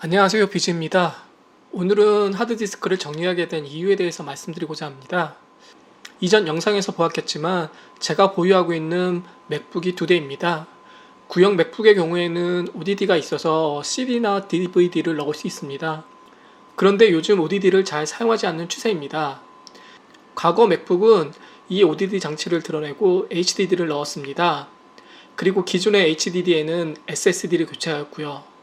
안녕하세요 비즈입니다. 오늘은 하드디스크를 정리하게 된 이유에 대해서 말씀드리고자 합니다. 이전 영상에서 보았겠지만 제가 보유하고 있는 맥북이 두 대입니다. 구형 맥북의 경우에는 ODD가 있어서 CD나 DVD를 넣을 수 있습니다. 그런데 요즘 ODD를 잘 사용하지 않는 추세입니다. 과거 맥북은 이 ODD 장치를 드러내고 HDD를 넣었습니다. 그리고 기존의 HDD에는 SSD를 교체하였고요.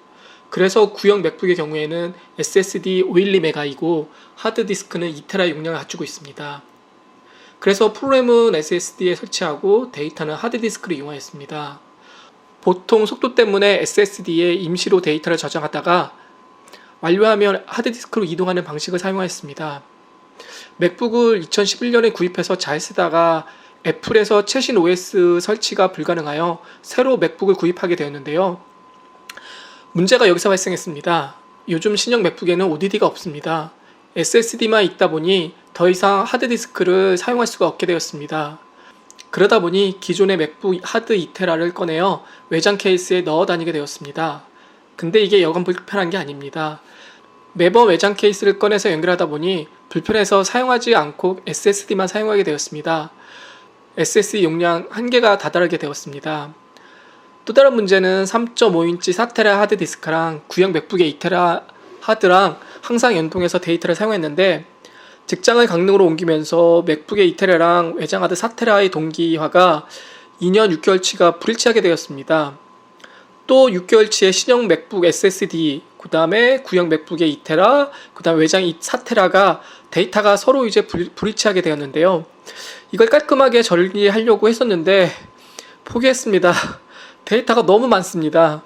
그래서 구형 맥북의 경우에는 SSD 512메가이고 하드디스크는 2테라 용량을 갖추고 있습니다. 그래서 프로그램은 SSD에 설치하고 데이터는 하드디스크를 이용하였습니다. 보통 속도 때문에 SSD에 임시로 데이터를 저장하다가 완료하면 하드디스크로 이동하는 방식을 사용하였습니다. 맥북을 2011년에 구입해서 잘 쓰다가 애플에서 최신 OS 설치가 불가능하여 새로 맥북을 구입하게 되었는데요. 문제가 여기서 발생했습니다. 요즘 신형 맥북에는 ODD가 없습니다. SSD만 있다 보니 더 이상 하드디스크를 사용할 수가 없게 되었습니다. 그러다 보니 기존의 맥북 하드 2테라를 꺼내어 외장 케이스에 넣어 다니게 되었습니다. 근데 이게 여간 불편한 게 아닙니다. 매번 외장 케이스를 꺼내서 연결하다 보니 불편해서 사용하지 않고 SSD만 사용하게 되었습니다. SSD 용량 한계가 다다르게 되었습니다. 또 다른 문제는 3.5인치 4테라 하드 디스크랑 구형 맥북의 2테라 하드랑 항상 연동해서 데이터를 사용했는데 직장을 강릉으로 옮기면서 맥북의 2테라랑 외장 하드 4테라의 동기화가 2년 6개월치가 불일치하게 되었습니다. 또 6개월치의 신형 맥북 SSD, 그 다음에 구형 맥북의 2테라, 그 다음 외장 4테라가 데이터가 서로 이제 불, 불일치하게 되었는데요. 이걸 깔끔하게 처리하려고 했었는데 포기했습니다. 데이터가 너무 많습니다.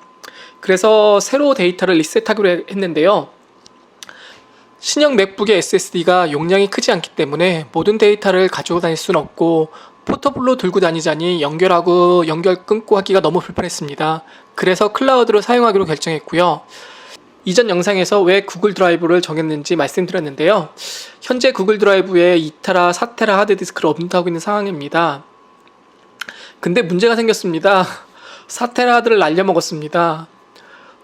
그래서 새로 데이터를 리셋하기로 했는데요. 신형 맥북의 SSD가 용량이 크지 않기 때문에 모든 데이터를 가지고 다닐 수는 없고 포터블로 들고 다니자니 연결하고 연결 끊고 하기가 너무 불편했습니다. 그래서 클라우드로 사용하기로 결정했고요. 이전 영상에서 왜 구글 드라이브를 정했는지 말씀드렸는데요. 현재 구글 드라이브에 2테라, 4테라 하드디스크를 업로드하고 있는 상황입니다. 근데 문제가 생겼습니다. 4테라 하드를 날려먹었습니다.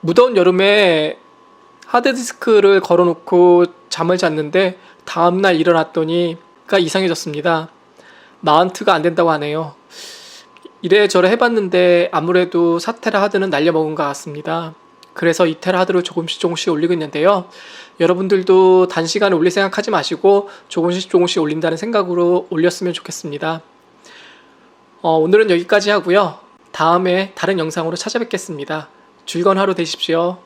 무더운 여름에 하드디스크를 걸어놓고 잠을 잤는데 다음날 일어났더니가 이상해졌습니다. 마운트가 안 된다고 하네요. 이래저래 해봤는데 아무래도 4테라 하드는 날려먹은 것 같습니다. 그래서 2테라 하드를 조금씩 조금씩 올리고 있는데요. 여러분들도 단시간에 올릴 생각하지 마시고 조금씩 조금씩 올린다는 생각으로 올렸으면 좋겠습니다. 어, 오늘은 여기까지 하고요. 다음에 다른 영상으로 찾아뵙겠습니다. 즐거운 하루 되십시오.